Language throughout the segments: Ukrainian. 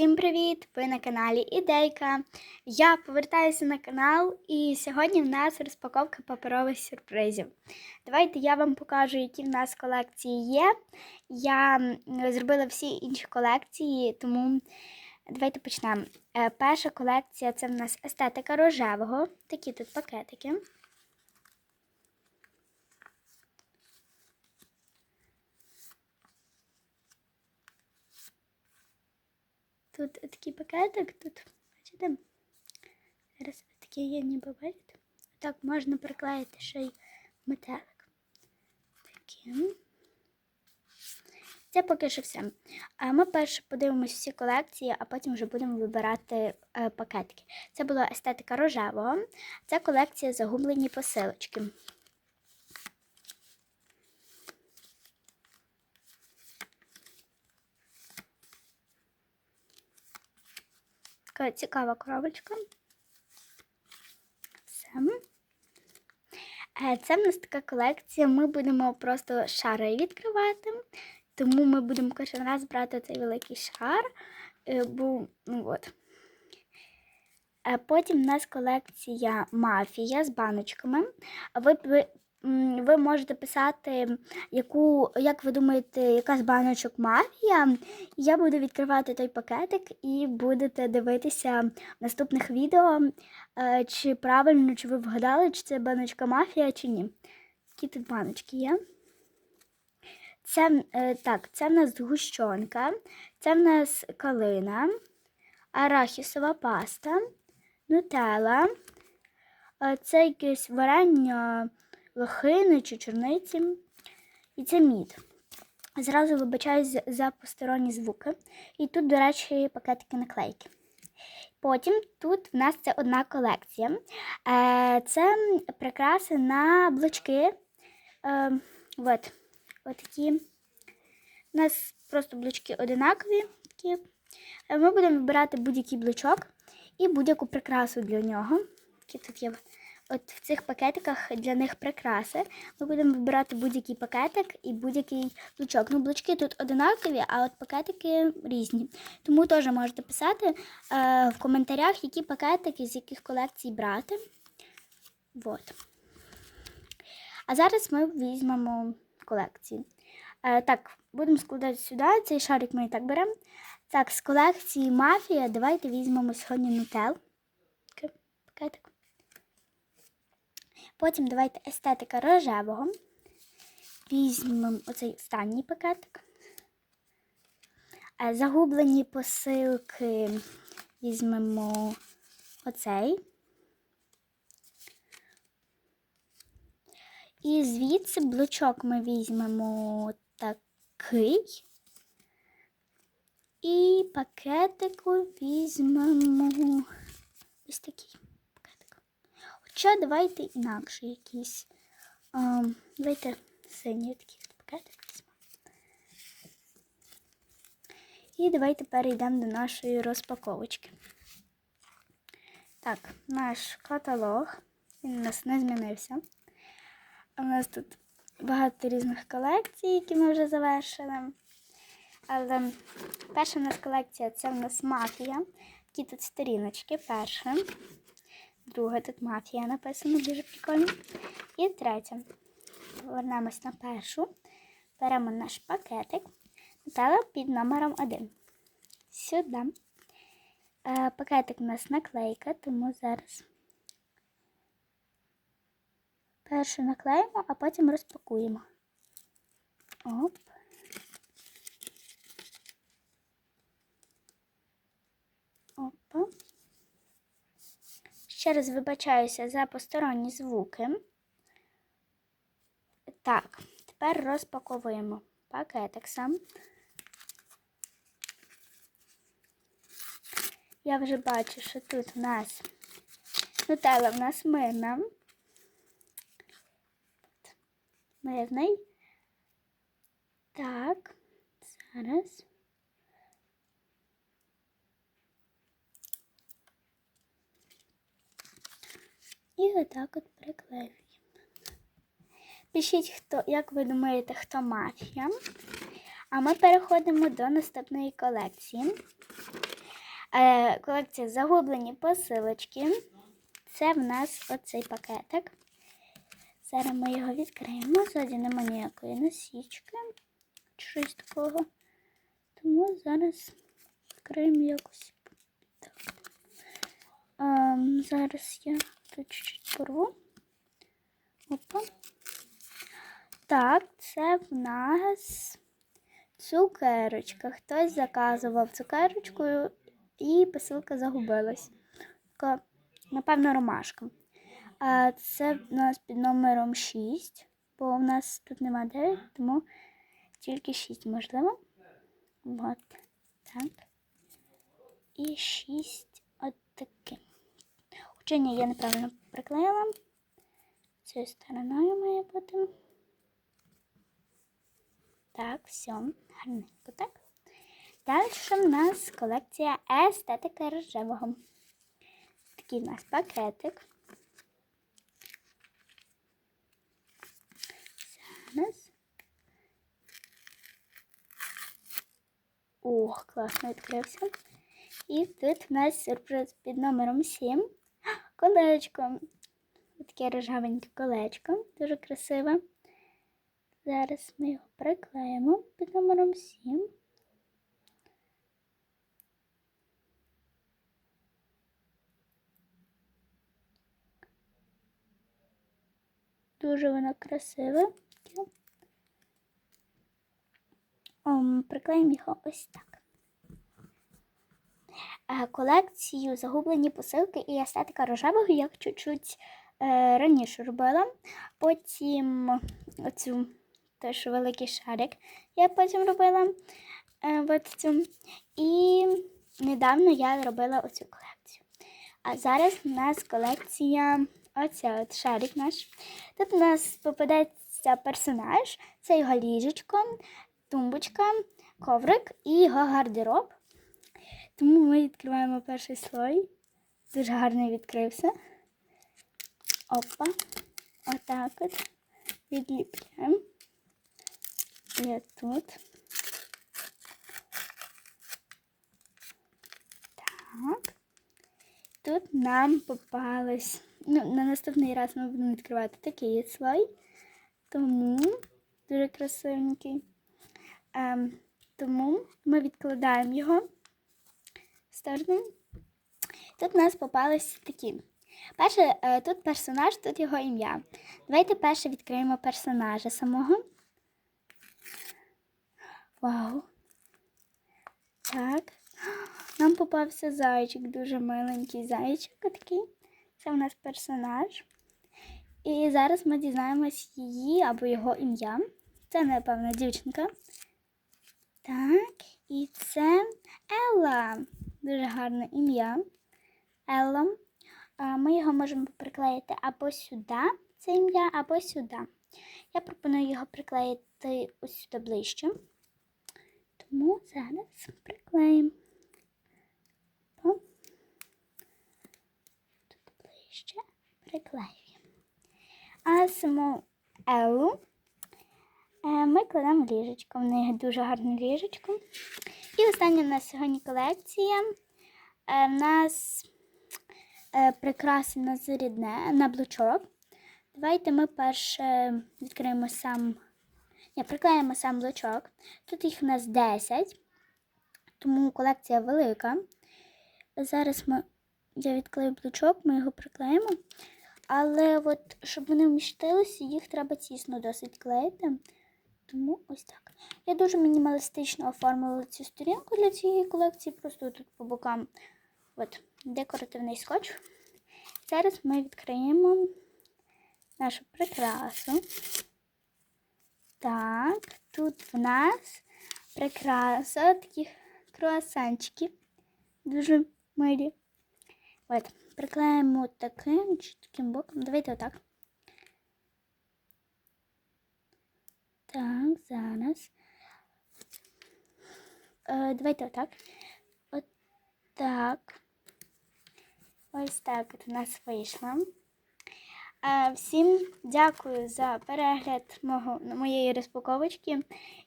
Всім привіт! Ви на каналі Ідейка. Я повертаюся на канал, і сьогодні в нас розпаковка паперових сюрпризів. Давайте я вам покажу, які в нас колекції є. Я зробила всі інші колекції, тому давайте почнемо. Е, Перша колекція це в нас естетика рожевого. Такі тут пакетики. Тут такий пакетик, тут, бачите, зараз такі є, ніби бачите. Так можна приклеїти ще й метелик. Таким. Це поки що все. А ми перше подивимось всі колекції, а потім вже будемо вибирати е, пакетики. Це була естетика рожевого. Це колекція загублені посилочки. Така цікава коробочка. Все. Е, Це в нас така колекція. Ми будемо просто шари відкривати. Тому ми будемо кожен раз брати цей великий шар. Е, Бо, ну от. Е, Потім в нас колекція мафія з баночками. Ви, ви, можете писати, яку, як ви думаєте, яка з баночок мафія. Я буду відкривати той пакетик і будете дивитися в наступних відео, е, чи правильно, чи ви вгадали, чи це баночка мафія, чи ні. Які тут баночки є? Це, е, так, це в нас згущенка, це в нас калина, арахісова паста, нутелла, е, це якесь варення лохини чи чорниці. І це мід. Зразу вибачаюсь за посторонні звуки. І тут, до речі, пакетики наклейки. Потім тут в нас це одна колекція. Е, Це прикраси на блочки. Е, От, от такі. У нас просто блочки одинакові. Ми будемо вибирати будь-який блочок і будь-яку прикрасу для нього. Тут є от в цих пакетиках для них прикраси. Ми будемо вибирати будь-який пакетик і будь-який блочок. Ну, блочки тут одинакові, а от пакетики різні. Тому теж можете писати е, в коментарях, які пакетики з яких колекцій брати. Вот. А зараз ми візьмемо колекції. Е, так, будемо складати сюди. Цей шарик ми і так беремо. Так, з колекції мафія давайте візьмемо сьогодні нутел. Пакетик. Потім давайте естетика рожевого. Візьмемо оцей останній пакетик. Е, Загублені посилки візьмемо оцей. І звідси блочок ми візьмемо такий. І пакетику візьмемо ось такий. Хоча давайте інакше якийсь. А, давайте синій такий от пакетик візьмемо. І давайте перейдемо до нашої розпаковочки. Так, наш каталог. Він у нас не змінився. У нас тут багато різних колекцій, які ми вже завершили. Але перша у нас колекція це в нас мафія. Такі тут сторіночки. Перша. Друга тут мафія написано, дуже прикольно. І третя. Повернемось на першу. Беремо наш пакетик. Нутелла під номером 1. Сюди. Е, пакетик у нас наклейка, тому зараз першу наклеїмо, а потім розпакуємо. Оп. Опа. Ще раз вибачаюся за посторонні звуки. Так, тепер розпаковуємо пакетик сам. Я вже бачу, що тут у нас нутелла в нас мирна. Мирний. Так, зараз. І отак от приклеюємо. Пишіть, хто, як ви думаєте, хто мафія. А ми переходимо до наступної колекції. Е, колекція загублені посилочки. Це в нас оцей пакетик. Зараз ми його відкриємо. Ззаді нема ніякої насічки. Щось такого. Тому зараз відкриємо якось. Ем, зараз я тут чуть-чуть порву. Опа. Так, це в нас цукерочка. Хтось заказував цукерочку і посилка загубилась. Напевно, ромашка. А це в нас під номером 6, бо в нас тут нема 9, тому тільки 6 можливо. От так. І 6 от таким. Хоча я неправильно приклеїла. Цією стороною має бути. Так, все, гарненько, так? Далі в нас колекція естетика рожевого. Такий в нас пакетик. Зараз. Ох, класно відкрився. І тут в нас сюрприз під номером 7. Колечко. Таке рожевеньке колечко. Дуже красиве. Зараз ми його приклеїмо під номером 7. Дуже воно красиве. Ом, приклеїмо його ось так. Е, Колекцію загублені посилки і естетика рожевого я чуть-чуть е, раніше робила. Потім оцю теж великий шарик я потім робила е, от. І недавно я робила оцю колекцію. А зараз у нас колекція оця от шарик наш. Тут у нас попадеться персонаж, це його ліжечко, тумбочка, коврик і його гардероб. Тому ми відкриваємо перший слой. Дуже гарний відкрився. Опа. Отак от. Відліпляємо. І тут. Так. Тут нам попалось. Ну, на наступний раз ми будемо відкривати такий слой. Тому дуже красивенький. Ем, тому ми відкладаємо його сторону. Тут у нас попались такі. Перше, е, тут персонаж, тут його ім'я. Давайте перше відкриємо персонажа самого. Вау. Так. Нам попався зайчик, дуже миленький зайчик такий. Це у нас персонаж. І зараз ми дізнаємось її або його ім'я. Це, напевно, дівчинка. Так, і це Елла. Дуже гарне ім'я. Елла. Ми його можемо приклеїти або сюди, це ім'я, або сюди. Я пропоную його приклеїти ось сюди ближче. Тому зараз приклеїмо. Тут ближче приклеюємо. А саму Еллу ми кладемо ліжечко. В неї дуже гарне ліжечко. І остання в нас сьогодні колекція. Е, В нас е, прикраси на зарідне, на блучок. Давайте ми перше відкриємо сам. Ні, приклеїмо сам блочок. Тут їх у нас 10, тому колекція велика. Зараз ми, я відклею блочок, ми його приклеїмо. Але от, щоб вони вмістилися, їх треба тісно досить клеїти. Тому ось так. Я дуже мінімалістично оформила цю сторінку для цієї колекції. Просто тут по бокам от, декоративний скотч. Зараз ми відкриємо нашу прикрасу. Так, тут в нас прикраса таких круасанчиків. Дуже милі. От, приклеїмо таким чи таким боком. Давайте отак. Так, зараз. Е, давайте отак. Отак. так. Ось так от у нас вийшло. Е, Всім дякую за перегляд мого, моєї розпаковочки.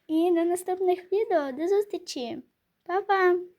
І до наступних відео. До зустрічі! Па-па!